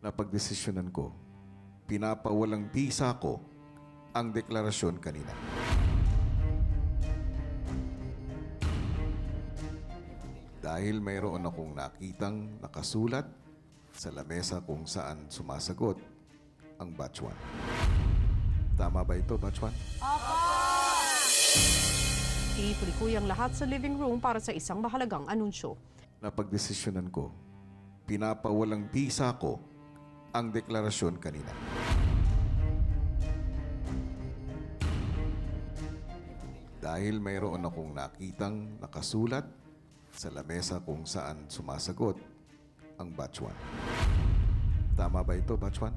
napagdesisyonan ko, pinapawalang bisa ko ang deklarasyon kanina. Dahil mayroon akong nakitang nakasulat sa lamesa kung saan sumasagot ang batch 1. Tama ba ito, batch 1? Pinipuli ang lahat sa living room para sa isang mahalagang anunsyo. Napagdesisyonan ko, pinapawalang bisa ko ang deklarasyon kanina. Dahil mayroon akong nakitang nakasulat sa lamesa kung saan sumasagot ang batch 1. Tama ba ito, batch 1?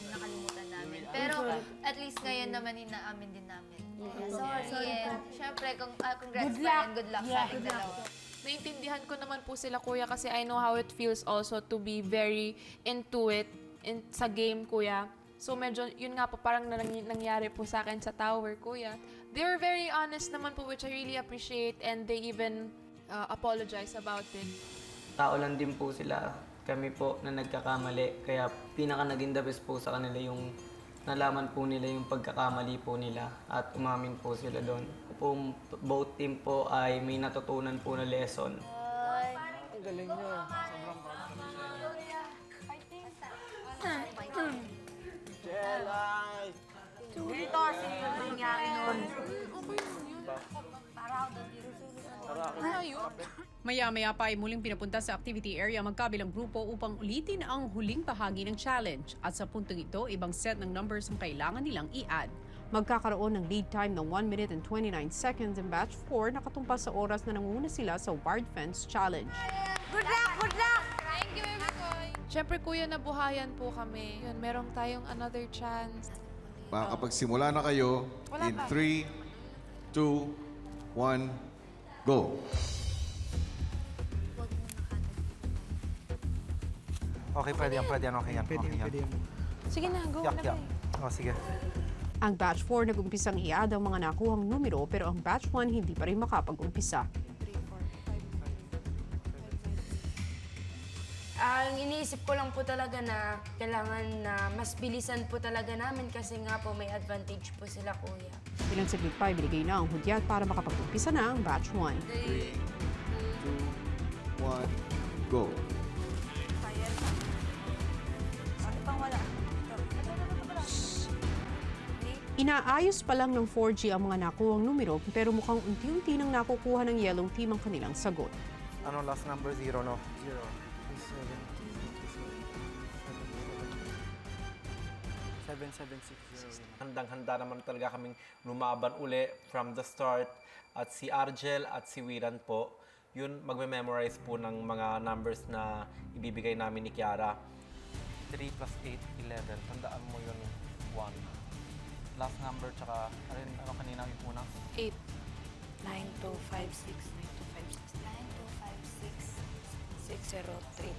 nakalimutan namin. Pero at least ngayon naman inaamin din namin. Sorry. And syempre, kung, ah, congrats Good pa luck. and good luck Yeah, sa ating dalawa. Naintindihan ko naman po sila, kuya, kasi I know how it feels also to be very into it in, sa game, kuya. So medyo, yun nga po, parang nang, nangyari po sa akin sa tower, kuya. They were very honest naman po, which I really appreciate, and they even uh, apologize about it. tao lang din po sila. Kami po na nagkakamali. Kaya pinaka naging the best po sa kanila yung nalaman po nila yung pagkakamali po nila at umamin po sila doon. Po, both team po ay may natutunan po na lesson. Dito kasi yung nangyari nun. Maya-maya pa ay muling pinapunta sa activity area ang magkabilang grupo upang ulitin ang huling bahagi ng challenge. At sa puntong ito, ibang set ng numbers ang kailangan nilang i-add. Magkakaroon ng lead time ng 1 minute and 29 seconds ang batch 4 na katumpas sa oras na nanguna sila sa Ward Fence Challenge. Good luck! Good luck! Thank you, everyone! Siyempre, kuya, nabuhayan po kami. Yun, meron tayong another chance. Makakapagsimula na kayo Wala in pa. 3, 2, 1, go! Okay, pwede yan, pwede yan, okay yan. Pwede yan, pwede yan. Sige na, go Yak, na yak. Oh, sige. Ang batch 4 nag-umpisang i-add ang mga nakuhang numero pero ang batch 1 hindi pa rin makapag-umpisa. Ang iniisip ko lang po talaga na kailangan na mas bilisan po talaga namin kasi nga po may advantage po sila kuya. Ilang saglit pa ibinigay na ang hudyat para makapag-umpisa na ang batch 1. 2, 1, go! Inaayos pa lang ng 4G ang mga nakuhang numero pero mukhang unti-unti nang nakukuha ng yellow team ang kanilang sagot. Ano, last number zero, no? Zero. Seven, seven, six, zero. Handang-handa naman talaga kaming lumaban uli from the start. At si Argel at si Wiran po, yun magme-memorize po ng mga numbers na ibibigay namin ni Kiara. 3 plus 8, 11. Tandaan mo yun, 1. Last number, tsaka, ano, yun, ano kanina yung una? 8. 9256, 9256, 603.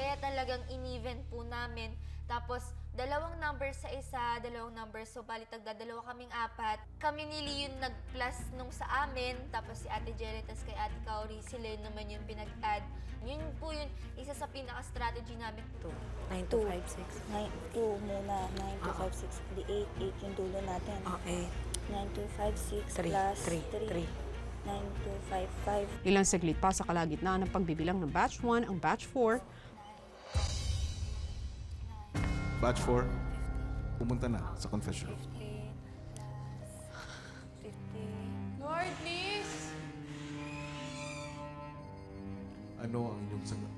Kaya talagang in-event po namin. Tapos, dalawang numbers sa isa, dalawang numbers. So, bali tagdadalawa kaming apat. Kami ni yung nag-plus nung sa amin. Tapos si Ate Jelly, tas kay Ate Kaori, sila yun naman yung pinag-add. Yun po yun, isa sa pinaka-strategy namin. 9256. 9, 2 muna, 9256, di 8, 8 yung dulo natin. Okay. 9256 Three, plus three, 3, three. 9255. Ilang saglit pa sa kalagitnaan ng pagbibilang ng batch 1 ang batch 4 Batch 4, pumunta na sa confession. 50 plus 50. Lord, please! Ano ang inyong sagot?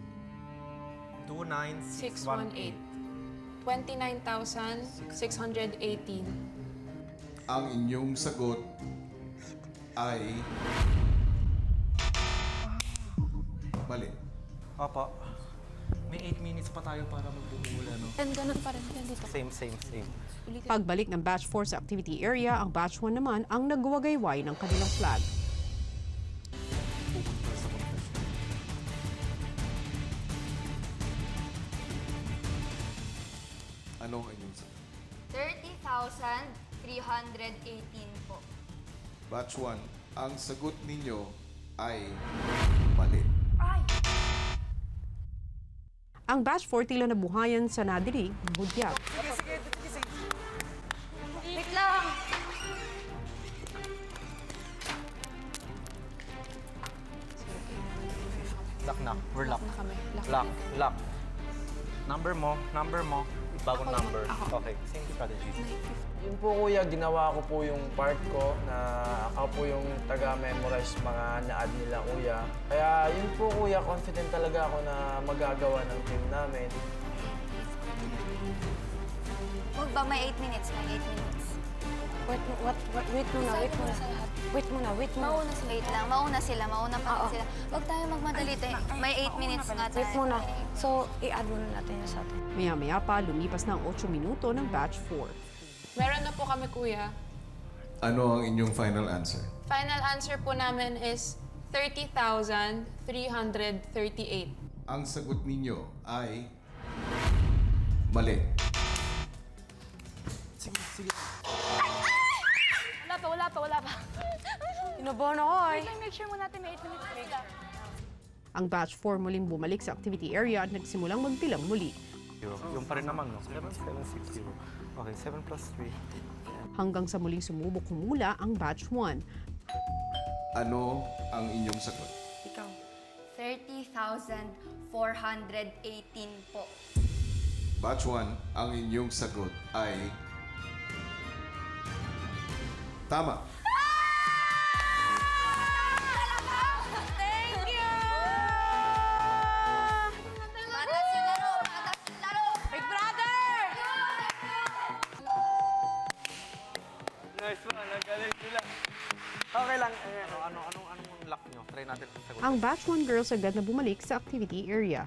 618. 29618. 29,618. Ang inyong sagot ay... Mali. Opo. May 8 minutes pa tayo para magbuhula, no? And ganun pa rin yan dito. Same, same, same. Pagbalik ng batch 4 sa activity area, ang batch 1 naman ang nagwagayway ng kanilang flag. Sa. Ano ang inyong sagot? 30,318 po. Batch 1, ang sagot ninyo ay mali. Ang batch 4 tila nabuhayan sa nadirig, budyat. Wait lang! Lock na. We're lock. na kami. Lock. Lock. Lock. Number mo. Number mo. Bagong number. Okay. Same strategy. Yun po kuya, ginawa ko po yung part ko na ako po yung taga-memorize mga na-add nila kuya. Kaya yun po kuya, confident talaga ako na magagawa ng team namin. Huwag ba may 8 minutes? May 8 minutes. Wait, what, what, wait muna, wait muna. Wait muna, wait muna. Mauna sila. Wait lang. Mauna sila. Mauna pa Oo. sila. Huwag tayo magmadali. tayo. May 8 minutes nga tayo. Wait muna. So, i-add muna natin yun sa atin. Maya-maya pa, lumipas na ang 8 minuto ng batch 4. Meron na po kami, kuya. Ano ang inyong final answer? Final answer po namin is 30,338. Ang sagot ninyo ay mali. Wala pa, wala pa, wala pa. Inabahan ako ay. Make sure mo natin may 8 minutes sila. Ang batch 4 muling bumalik sa activity area at nagsimulang magbilang muli. Zero. Yung pa rin naman, no? 7, 7, 6, 0. Okay, 7 plus 3. Hanggang sa muling sumubok humula ang batch 1. Ano ang inyong sagot? Ikaw. 30,418 po. Batch 1, ang inyong sagot ay... Tama. Thank you! Patas yung laro! Patas yung laro! Big brother! Nice one. Nagaling sila. Okay lang. Eh, ano, ano, anong, anong lock nyo? Try natin ang sagot. Ang batch 1 girls agad na bumalik sa activity area.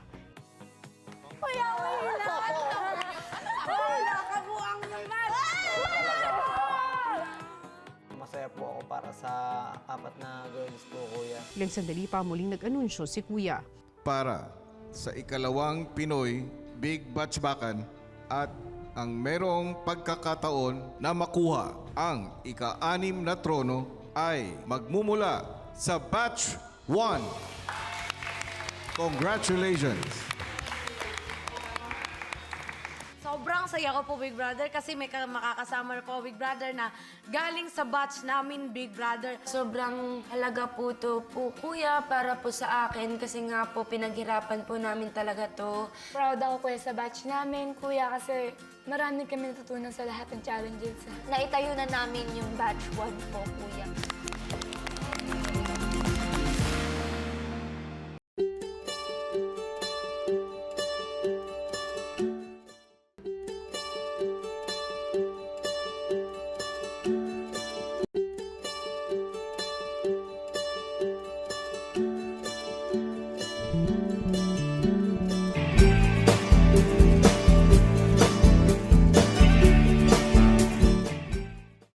Ilang sandali pa muling nag-anunsyo si Kuya. Para sa ikalawang Pinoy Big Batchbakan at ang merong pagkakataon na makuha ang ika-anim na trono ay magmumula sa Batch 1. Congratulations! Saya ko po, Big Brother, kasi may ka- makakasama po, Big Brother, na galing sa batch namin, Big Brother. Sobrang halaga po to po, kuya, para po sa akin. Kasi nga po, pinaghirapan po namin talaga to. Proud ako kuya sa batch namin, kuya, kasi marami kami natutunan sa lahat ng challenges. Naitayo na namin yung batch 1 po, kuya.